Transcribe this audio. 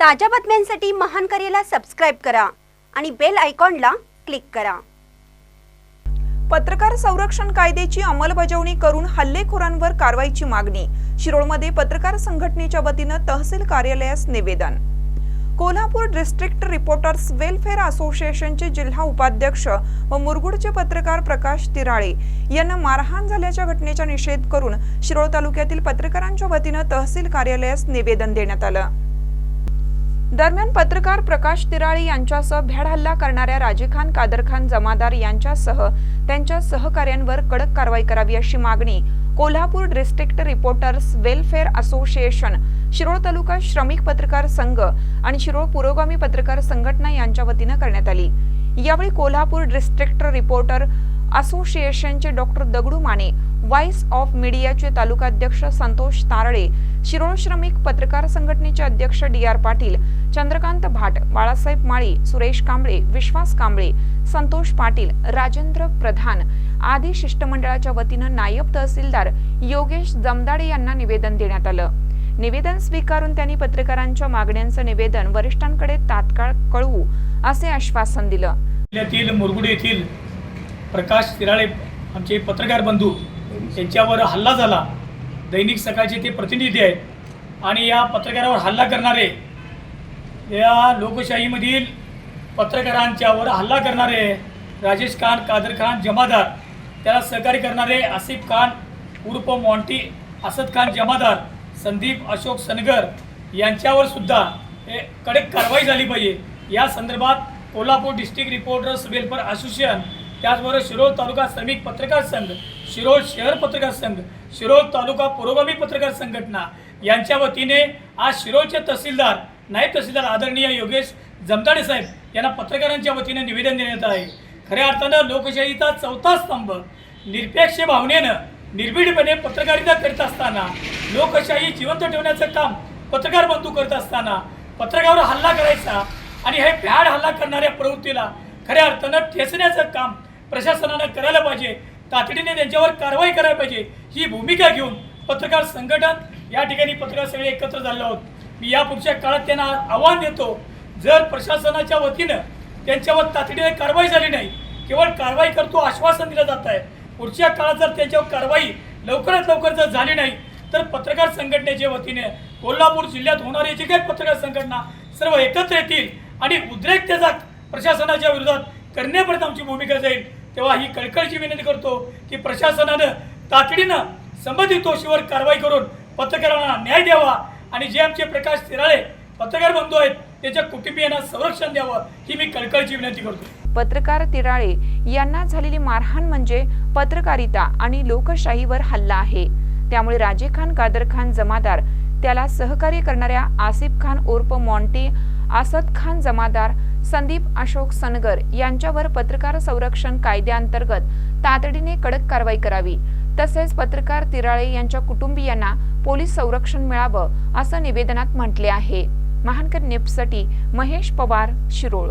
ताज्या बातम्यांसाठी महान करेला सबस्क्राईब करा आणि बेल आयकॉनला क्लिक करा. पत्रकार संरक्षण कायद्याची अंमलबजावणी करून हल्लेखोरांवर कारवाईची मागणी. शिरोळमध्ये पत्रकार संघटनेच्या वतीनं तहसील कार्यालयास निवेदन. कोल्हापूर डिस्ट्रिक्ट रिपोर्टर्स वेलफेअर असोसिएशनचे जिल्हा उपाध्यक्ष व मुरगुडचे पत्रकार प्रकाश तिराळे यांना मारहाण झाल्याच्या घटनेचा निषेध करून शिरोळ तालुक्यातील पत्रकारांच्या वतीनं तहसील कार्यालयास निवेदन देण्यात आलं. दरम्यान पत्रकार प्रकाश तिराळे यांच्यासह भ्याड हल्ला करणाऱ्या राजेखान कादरखान जमादार यांच्यासह त्यांच्या सहकाऱ्यांवर कडक कारवाई करावी अशी मागणी Kolhapur district reporters welfare association Shirol taluka श्रमिक पत्रकार संघ आणि शिरोळ पुरोगामी पत्रकार संघटना यांच्या वतीनं करण्यात आली. यावेळी कोल्हापूर डिस्ट्रिक्ट रिपोर्टर असोसिएशनचे doctor Dagdu Mane voice of मीडियाचे तालुकाध्यक्ष संतोष तारळे शिरोळ श्रमिक पत्रकार संघटनेचे अध्यक्ष डी आर पाटील चंद्रकांत भाट बाळासाहेब माळी सुरेश कांबळे विश्वास कांबळे संतोष पाटील राजेंद्र प्रधान आदी शिष्टमंडळाच्या वतीनं नायब तहसीलदार योगेश जमदाडे यांना निवेदन देण्यात आलं. निवेदन स्वीकारून त्यांनी पत्रकारांच्या मागण्यांचं निवेदन वरिष्ठांकडे तात्काळ कळवू असे आश्वासन दिलं. मुरगुड येथील प्रकाश तिराळे आमचे पत्रकार बंधू त्यांच्यावर हल्ला झाला. दैनिक सकाळचे ते प्रतिनिधी आहेत. आणि या पत्रकारावर हल्ला करणारे या लोकशाहीमधील पत्रकारांच्यावर हल्ला करणारे राजेश खान कादर खान जमादार त्याला सहकार्य करणारे आसिफ खान उर्फ मॉन्टी असद खान जमादार संदीप अशोक सनगर यांच्यावर सुद्धा हे कडक कारवाई झाली पाहिजे. या संदर्भात Kolhapur district reporters welfare association त्याचबरोबर शिरोळ तालुका श्रमिक पत्रकार संघ शिरोळ शहर पत्रकार संघ शिरोळ तालुका पुरोगामी पत्रकार संघटना यांच्या वतीने आज शिरोळचे तहसीलदार नाही तहसीलदार आदरणीय योगेश जमदाडे साहेब यांना पत्रकारांच्या वतीने निवेदन देण्यात आहे खऱ्या अर्थानं लोकशाहीचा चौथा स्तंभ निरपेक्ष भावनेनं निर्भीडपणे पत्रकारिता करत असताना लोकशाही जिवंत ठेवण्याचं काम पत्रकार बंधू करत असताना पत्रकारावर हल्ला करायचा आणि हे भ्याड हल्ला करणाऱ्या प्रवृत्तीला खऱ्या अर्थानं ठेचण्याचं काम प्रशासनानं करायला पाहिजे. तातडीने त्यांच्यावर कारवाई करायला पाहिजे. ही भूमिका घेऊन पत्रकार संघटन या ठिकाणी पत्रकार सगळे एकत्र झाले आहोत. मी या पुढच्या काळात त्यांना आव्हान देतो जर प्रशासनाच्या वतीनं त्यांच्यावर तातडीने कारवाई झाली नाही केवळ कारवाई करतो आश्वासन दिलं जात आहे. पुढच्या काळात जर त्यांच्यावर कारवाई लवकरात लवकर जर झाली नाही तर पत्रकार संघटनेच्या वतीने कोल्हापूर जिल्ह्यात होणारी जी काही पत्रकार संघटना सर्व एकत्र येतील आणि उद्रेकतेचा प्रशासनाच्या विरोधात करण्यापर्यंत आमची भूमिका जाईल. तेव्हा ही कळकळीची विनंती करतो की प्रशासनानं तातडीनं संबंधित दोषीवर कारवाई करून पत्रकारांना न्याय द्यावा आणि जे आमचे प्रकाश तिराळे पत्रकार बंधू आहेत त्याच्या कुटुंबियांना संरक्षण द्यावं ही मी कळकळीची विनंती करतो. पत्रकार तिराळे यांना झालेली मारहाण म्हणजे पत्रकारिता आणि लोकशाहीवर हल्ला आहे. त्यामुळे राजे खान कादर खान जमादार त्याला सहकार्य करणाऱ्या आसिफ खान उर्फ मॉन्टी आसद खान जमादार संदीप अशोक सनगर यांच्यावर पत्रकार संरक्षण कायद्याअंतर्गत तातडीने कडक कारवाई करावी. तसेच पत्रकार तिराळे यांच्या कुटुंबियांना पोलीस संरक्षण मिळावं असं निवेदनात म्हटले आहे. महानकर नेपसाठी महेश पवार शिरोळ.